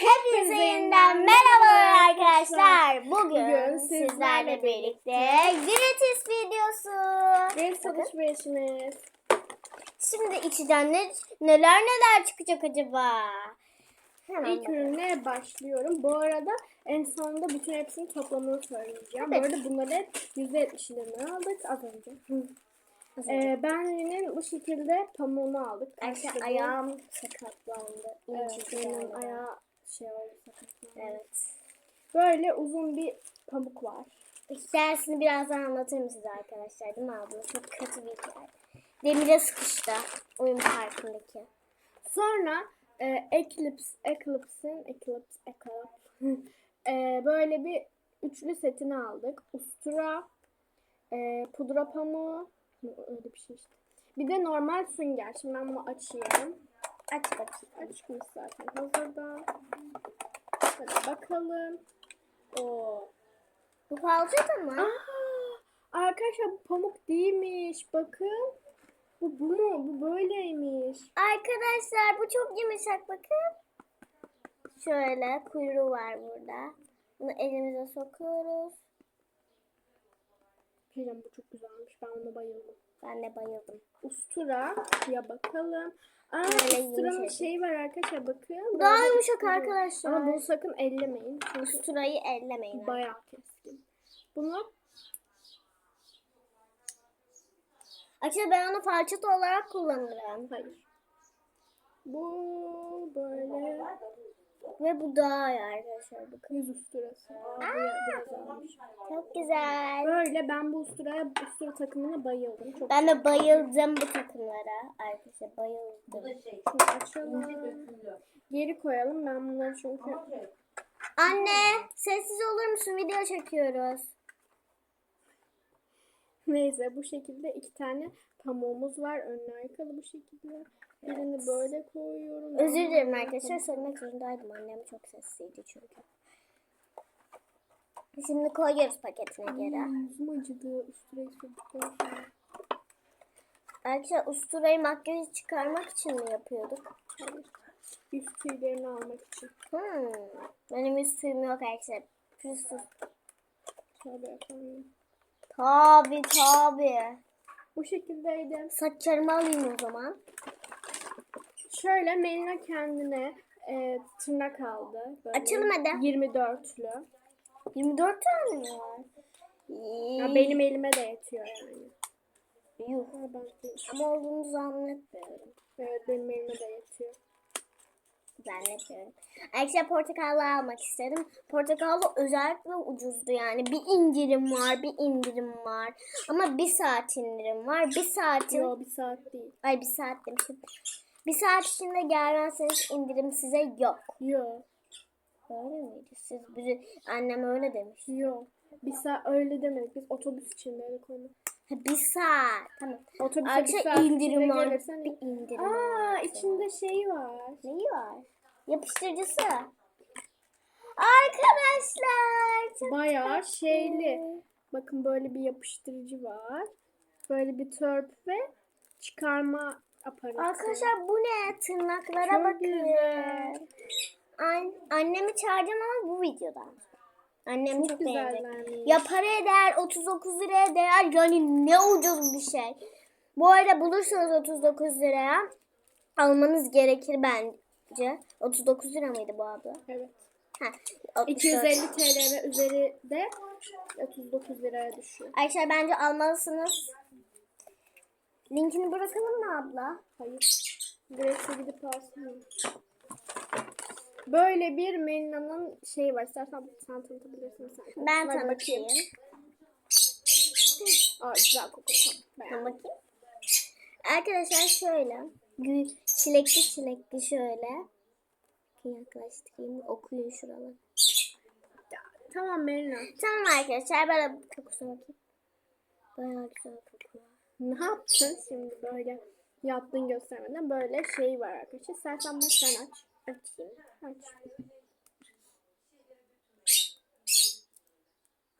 Hepinize yeniden merhabalar arkadaşlar. Bugün, Bugün sizlerle birlikte gratis videosu. Bakın. alışverişimiz. Şimdi içinden ne, neler neler çıkacak acaba? Hemen İlk ürüne başlıyorum. Bu arada en sonunda bütün hepsinin toplamını söyleyeceğim. Evet. Bu arada bunları %70 liraya aldık az önce. Önce. Ee, Benli'nin bu şekilde pamuğunu aldık. Bu. ayağım sakatlandı. Evet, benim ayağı şey sakatlandı. Evet. Böyle uzun bir pamuk var. Hikayesini birazdan anlatırım size arkadaşlar değil mi abla? Çok kötü bir hikaye. Demire sıkıştı oyun parkındaki. Sonra e, Eclipse, Eclipse'in Eclipse, Eclipse e, böyle bir üçlü setini aldık. Ustura, e, pudra pamuğu, öyle bir şey işte. Bir de normal sünger. Şimdi ben bunu açayım. Aç bakayım. Açmış zaten hazırda. Hadi bakalım. Oo. Bu falçata mı? Aa, arkadaşlar bu pamuk değilmiş. Bakın. Bu bu mu? Bu böyleymiş. Arkadaşlar bu çok yumuşak bakın. Şöyle kuyruğu var burada. Bunu elimize sokuyoruz. Kerem bu çok güzelmiş. Ben ona bayıldım. Ben de bayıldım. Ustura ya bakalım. Aa, usturanın yumuşacık. şeyi var arkadaşlar bakın. Daha yumuşak arkadaşlar. Ama bunu sakın ellemeyin. Çünkü Usturayı ellemeyin. bayağı keskin. Bunu Açıkçası ben onu falçata olarak kullanırım. hayır. Bu böyle Ve bu daha iyi arkadaşlar. Bakın. yüz usturası. Aa. Çok güzel. Böyle ben bu usturaya ustura takımına bayıldım. Çok Ben de bayıldım bu takımlara. Arkadaşlar bayıldım. Şunu açalım. Geri koyalım. Ben bunları çünkü Anne sessiz olur musun? Video çekiyoruz. Neyse bu şekilde iki tane pamuğumuz var. Önlü arkalı bu şekilde. Birini böyle koyuyorum. Özür dilerim arkadaşlar. Söylemek zorundaydım. Annem çok sessizdi çünkü. Şimdi koyuyoruz paketine geri. Yüzüm acıdı. Usturayı sürdükten sonra. Arkadaşlar usturayı makyaj çıkarmak için mi yapıyorduk? Yüz tüylerini almak için. Hmm. Benim yüz tüyüm yok arkadaşlar. Pürüzsüz. Şöyle yapalım. Tabi tabi. Bu şekildeydi. Saçlarımı alayım o zaman. Şöyle Melina kendine e, tırnak aldı. Böyle Açalım hadi. 24'lü. 24 tane mi var? Ya benim elime de yetiyor yani. Yuh. Ama olduğunu zannetmiyorum. evet benim elime de yetiyor. Zannetmiyorum. Arkadaşlar portakallı almak istedim. Portakallı özellikle ucuzdu yani. Bir indirim var, bir indirim var. Ama bir saat indirim var. Bir saatin... Yo bir saat değil. Ay bir saat demişim. Bir saat içinde gelmezseniz indirim size yok. Yo. Öyle miydi? Siz bizi... Annem öyle demiş. Yo. Bir saat öyle demedik. Biz otobüs için dedik onu. Ha, bir saat. Tamam. Otobüse bir Arkadaşlar saat indirim içinde var. gelirsen- Bir indirim Aa var. içinde şey var. Neyi var? Yapıştırıcısı. Arkadaşlar. çok Bayağı tatlı. şeyli. Bakın böyle bir yapıştırıcı var. Böyle bir törp ve çıkarma aparatı. Arkadaşlar bu ne? Tırnaklara Çok bakın. güzel. An annemi çağıracağım ama bu videodan. Annem çok, Çok beğenecek. Ya paraya değer 39 liraya değer yani ne ucuz bir şey. Bu arada bulursanız 39 liraya almanız gerekir bence. 39 lira mıydı bu abla? Evet. Ha, 64. 250 TL ve üzeri de 39 liraya düşüyor. Arkadaşlar bence almalısınız. Linkini bırakalım mı abla? Hayır. Direkt de gidip alsın. Böyle bir Melina'nın şeyi var. İstersen sen tanıtabilirsin sen. Ben Şuna tanıtayım. Aa güzel kokuyor. Tamam. Ben bakayım. Arkadaşlar şöyle. Çilekli çilekli şöyle. Yaklaştırayım. Okuyun şuraları. Tamam Melina. Tamam arkadaşlar ben kokusuna bakayım. Bayağı güzel kokuyor. Ne yaptın şimdi böyle yaptığın göstermeden böyle şey var arkadaşlar. İstersen bunu sen aç. Açayım. Aç.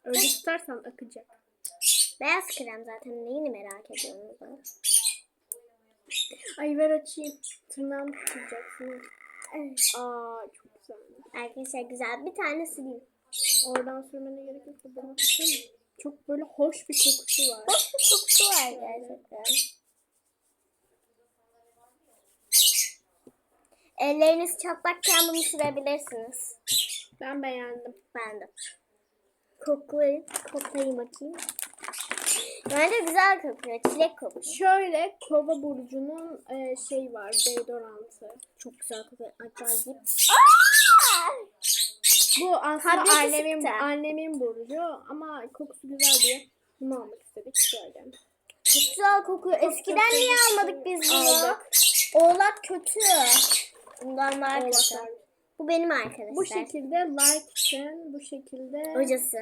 Öyle tutarsan akacak. Beyaz krem zaten neyini merak ediyorsunuz? Ay ver açayım. Tırnağımı tutacaksın. Evet. Aa çok güzel. Arkadaşlar güzel. Bir tane sileyim. Oradan sürmene gerek yok. Buradan tutsana. Çok böyle hoş bir kokusu var. Hoş bir kokusu var gerçekten. Elleriniz çatlakken bunu sürebilirsiniz. Ben beğendim. Ben de. Koklayayım. Koklayayım bakayım. Bence güzel kokuyor. Çilek kokuyor. Şöyle Kova burcunun e, şey var, deodorantı. Çok güzel kokuyor. Acayip. Bu aslında annemin sıktı. annemin burcu ama kokusu güzel diye bunu almak istedik şöyle. Çok güzel kokuyor. Eskiden niye almadık biz bunu? Aldık. Oğlak kötü. Bundan daha kötü. Oğlaklar. Bu benim arkadaşlar. Bu şekilde like bu şekilde Hocası.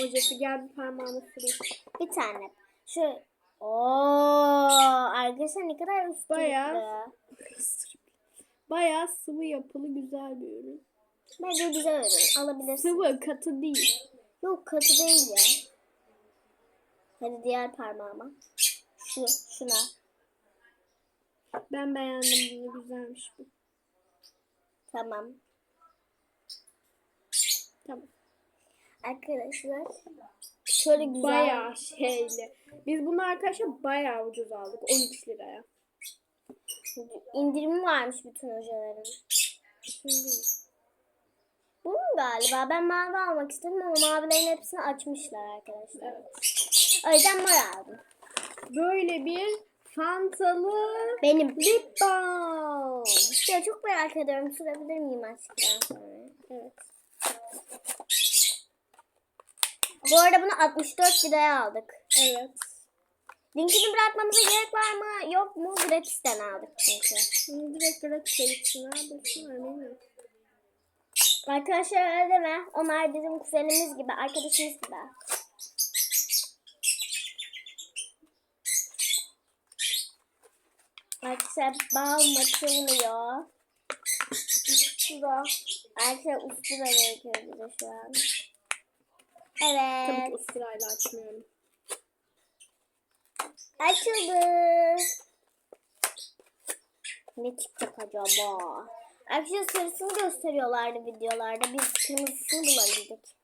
Hocası gel bir parmağını süreyim. Bir tane. Şu. Oo, arkadaşlar ne kadar üstü. Bayağı. Bayağı sıvı yapılı güzel bir ürün. Bence güzel ürün. Alabilirsin. Sıvı katı değil. Yok katı değil ya. Hadi diğer parmağıma. Şu, şuna. Ben beğendim bunu güzelmiş bu. Tamam. Tamam. Arkadaşlar. Şöyle güzel. Bayağı şeyli. Biz bunu arkadaşlar bayağı ucuz aldık. 13 liraya. İndirimi varmış bütün hocaların. Şimdi galiba? Ben mavi almak istedim ama mavilerin hepsini açmışlar arkadaşlar. evet. O yüzden mor aldım. Böyle bir fantalı Benim. lip balm. Ya çok merak ediyorum. Sürebilir miyim açtıktan sonra? Evet. Bu arada bunu 64 liraya aldık. Evet. Linkini bırakmamıza gerek var mı? Yok mu? Gratis'ten aldık çünkü. Direkt gratis eğitimler bulsun eminim. Arkadaşlar öyle deme. Onlar bizim kuzenimiz gibi, arkadaşımız gibi. Arkadaşlar bal açılmıyor. Ustura. Arkadaşlar ustura gerekiyor bize şu an. Tabii Evet. ki ısrarla açmıyorum. Açıldı. Ne çıkacak acaba? Arkadaşlar sarısını gösteriyorlardı videolarda. Biz kırmızısını bulabildik.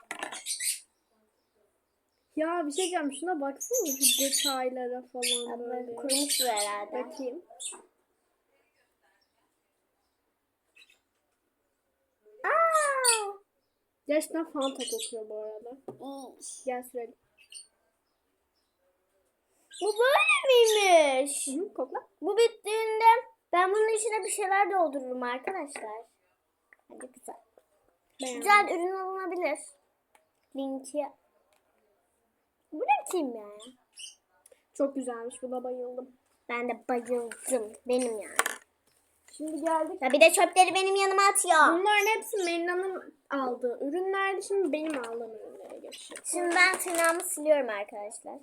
Ya bir şey diyeceğim şuna baksana şu detaylara falan böyle. kurumuştur herhalde. Bakayım. Aa! Gerçekten Fanta kokuyor bu arada. Gel sürelim. Bu böyle miymiş? Hı, kokla. Bu bittiğinde ben bunun içine bir şeyler doldururum arkadaşlar. Hadi güzel. Beğendim. Güzel ürün alınabilir. Linki bırakayım ya. Çok güzelmiş. Buna bayıldım. Ben de bayıldım. Benim yani. Şimdi geldik. Ya bir de çöpleri benim yanıma atıyor. Bunların hepsi Melina'nın aldığı ürünlerdi. Şimdi benim aldığım ürünlere geçiyorum. Şimdi ben tırnağımı siliyorum arkadaşlar.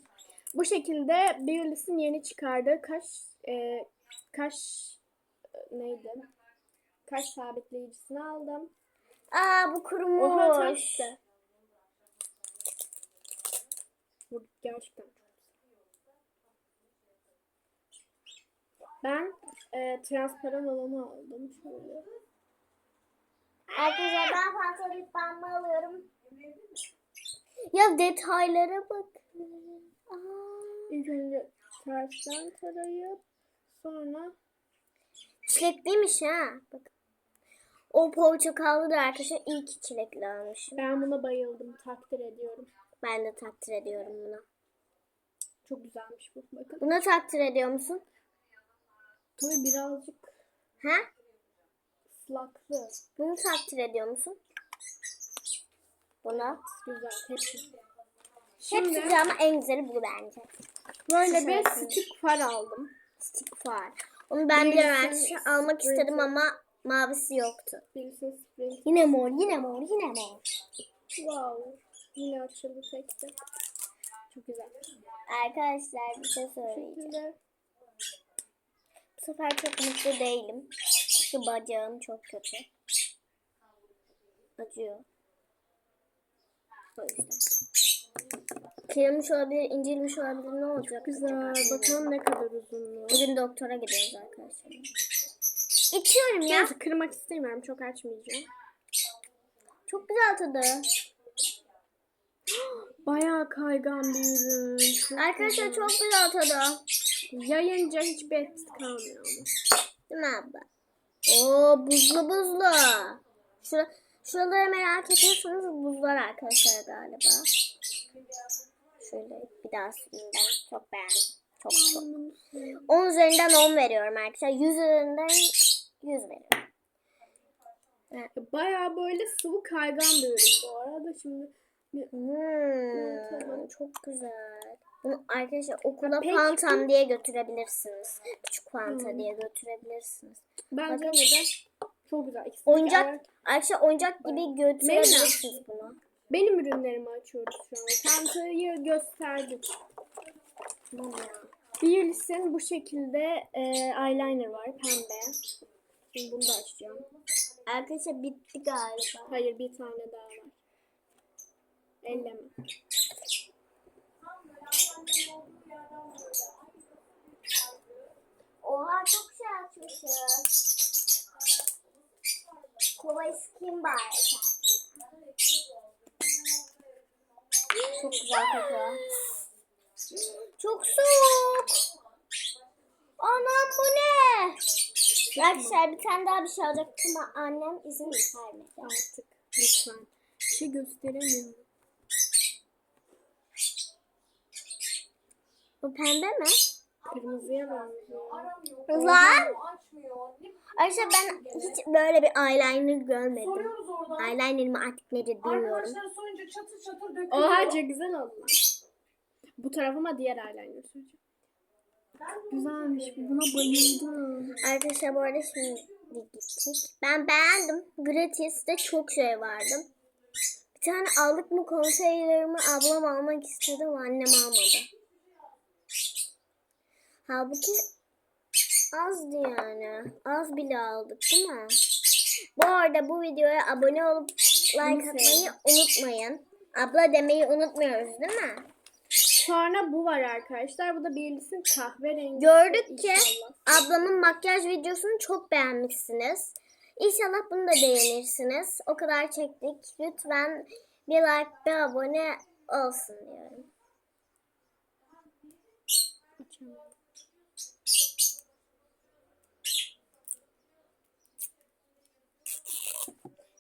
Bu şekilde Beauty's'in yeni çıkardığı kaş e, kaş neydi? Kaş sabitleyicisini aldım. Aa bu kurumuş. Oha tam işte. Bu gerçekten. Ben e, transparan olanı aldım. Şöyle. Arkadaşlar ben fazla lip balmı alıyorum. Ya detaylara bak. Aa. İlk önce tersten tarayıp sonra Çilekliymiş ha. Bak. O portakallı da arkadaşlar iyi ki çilekli almışım. ben buna bayıldım. Takdir ediyorum. Ben de takdir ediyorum bunu. Çok güzelmiş bu. Bakın. Buna takdir ediyor musun? Tabii birazcık Ha? ıslaklı. Bunu takdir ediyor musun? Buna. Güzel. Hepsi. Hepsi Şimdi güzel ama en güzeli bu bence. böyle bir Şöyle. stick far aldım. Stick far. Onu ben de almak istedim ama mavisi yoktu. Yine mor, yine mor, yine mor. Wow. Yine açıldı tekte. Çok güzel. Arkadaşlar bir şey söyleyeyim. Şekilde. Bu sefer çok mutlu değilim. Çünkü bacağım çok kötü. Acıyor. O yüzden. Kırılmış olabilir, incelmiş olabilir. Ne olacak? Güzel. acaba? Bakalım ne kadar uzunluğu. Bugün doktora gidiyoruz arkadaşlar. İçiyorum ya. Neyse kırmak istemiyorum. Çok açmayacağım. Çok güzel tadı. Bayağı kaygan bir ürün. Çok Arkadaşlar güzel. çok güzel tadı. Yayınca hiçbir etkisi kalmıyor. Değil mi abla? Oo buzlu buzlu. Şura, şuraları merak ediyorsanız buzlar arkadaşlar galiba. Şöyle bir daha sileyim ben. Çok beğendim. Çok çok. 10 üzerinden 10 veriyorum arkadaşlar. 100 üzerinden 100 veriyorum. Bayağı böyle sıvı kaygan bir ürün bu arada. Şimdi Hmm, çok güzel. Bunu arkadaşlar okula Peki. fantam diye götürebilirsiniz. Küçük fanta Hmm. diye götürebilirsiniz. bence de çok güzel. İkisi Oyuncak, evet. arkadaşlar oyuncak gibi götürebilirsiniz bunu. Benim ürünlerimi açıyoruz şu an. Çantayı gösterdik. Tamam ya. Bu şekilde e, eyeliner var pembe. Şimdi bunu da açacağım. Arkadaşlar bitti galiba. Hayır bir tane daha var. Elleme. Oha çok şey açmışız. Kova skin bari. Çok güzel kokuyor. Çok soğuk. Anam bu ne? Arkadaşlar bir tane daha bir şey alacaktım ama annem izin vermedi. Artık lütfen. Bir şey gösteremiyorum. Bu pembe mi? Kırmızıya benziyor. Lan! Arkadaşlar ben hiç böyle bir eyeliner görmedim. Soruyoruz oradan. Eyeliner mi artık nedir bilmiyorum. Arkadaşlar soyunca çatır çatır dökülüyor. Oha çok güzel oldu. Bu tarafıma diğer eyeliner süreceğim. Güzelmiş. Buna bayıldım. Arkadaşlar bu arada şimdi gittik. Ben beğendim. Gratis'te çok şey vardı. Bir tane aldık mı konseylerimi ablam almak istedi ama annem almadı. Halbuki azdı yani. Az bile aldık değil mi? Bu arada bu videoya abone olup like atmayı unutmayın. Abla demeyi unutmuyoruz değil mi? Sonra bu var arkadaşlar. Bu da Biers'in kahverengi. Gördük ki İnşallah. ablamın makyaj videosunu çok beğenmişsiniz. İnşallah bunu da beğenirsiniz. O kadar çektik. Lütfen bir like, bir abone olsun diyorum.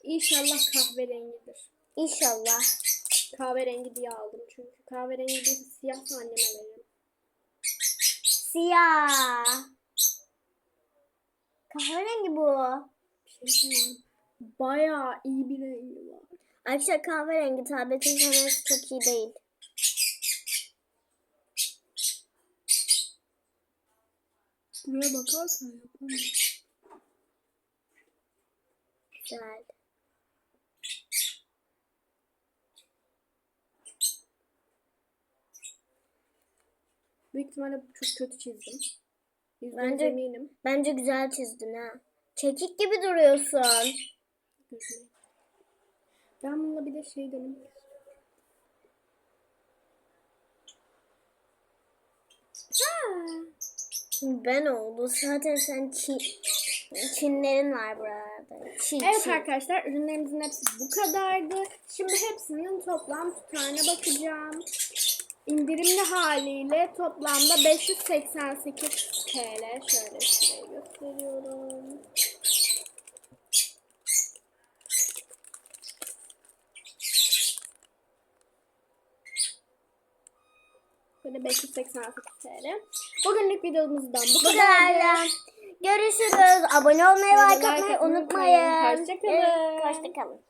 İnşallah kahverengidir. İnşallah. Kahverengi diye aldım çünkü. Kahverengi değil siyah anneme veririm. Siyah. Kahverengi bu. Şey. Bayağı iyi bir rengi var. Arkadaşlar kahverengi tabletin kamerası çok iyi değil. Buraya bakarsan yapamam. Güzel. Büyük ihtimalle çok kötü çizdim. Yüzde Bence- eminim. Bence güzel çizdin ha. Çekik gibi duruyorsun. Ben bununla bir de şey denemek. Ben oldu. Zaten sen çi çinlerin var burada. Çi, Evet çi. arkadaşlar ürünlerimizin hepsi bu kadardı. Şimdi hepsinin toplam tutarına bakacağım. İndirimli haliyle toplamda 588 TL. Şöyle şuraya gösteriyorum. Böyle 588 TL. Bugünlük videomuzdan bu kadar. Görüşürüz. Abone olmayı, Like atmayı unutmayın. unutmayın. Hoşça